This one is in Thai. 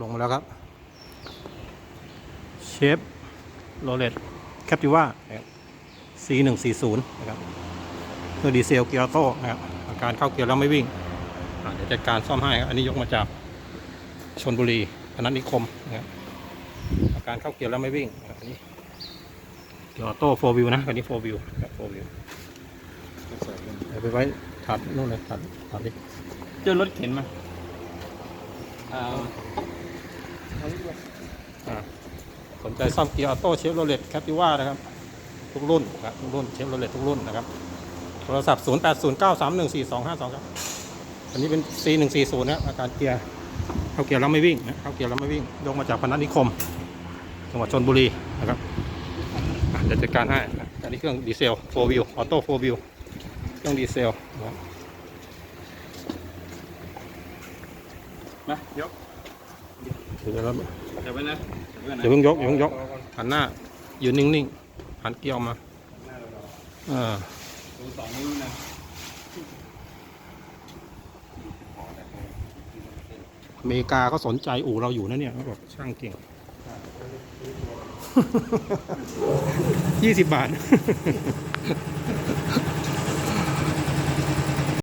ลงมาแล้วครับ เชฟโรเลตแคปติว่า C140 นะครับเพื่อดีเซลเกียร์โต้นะครับอาการเข้าเกียร์แล้วไม่วิ่งอะเดี๋ยวจัดการซ่อมให้ครับอันนี้ยกมาจากชนบุรีพนัสนิคมนะครับอาการเข้าเกียร์แล้วไม่วิ่งนะครับอันนี้เกียร์ออโต้โฟวิวนะอันนี้โฟวิวครับโฟวิวเดี๋ยวไปไว้ถัดนู่นเลยถัดถัดดิเจอรถเข็นมาอ่าอ่า สนใจซ่อมเกียร์ออโต้เชฟโรเลตแคปติว่านะครับ ทุกรุ่นครับทุกรุ่นเชฟโรเลตทุกรุ่นนะครับ โทรศัพท์ 0 8 0 9 3 1 4 2 5 2 ครับ อันนี้เป็น C 1 4 0นะครับอาการเกียร์เข้าเกียร์แล้วไม่วิ่งนะเข้าเกียร์แล้วไม่วิ่งยกมาจากพนัสนิคม จังหวัดชนบุรีนะครับเดี๋ยวจัดการให้อันนี้เครื่องดีเซล4 wheel ออโต้4 wheel เครื่องดีเซลนะมายก เดี๋ยวเราเดี๋ยวไปนะเดี๋ยวไปนะอย่าเพิ่งยกอย่าเพิ่งยกหันหน้ายืนนิ่งๆหันเกียร์ออกมาอ่าดูสองนิ้วนะอเมริกาก็สนใจอู่เราอยู่นะเนี่ยเขาบอกช่างเก่งยี่สิบบาท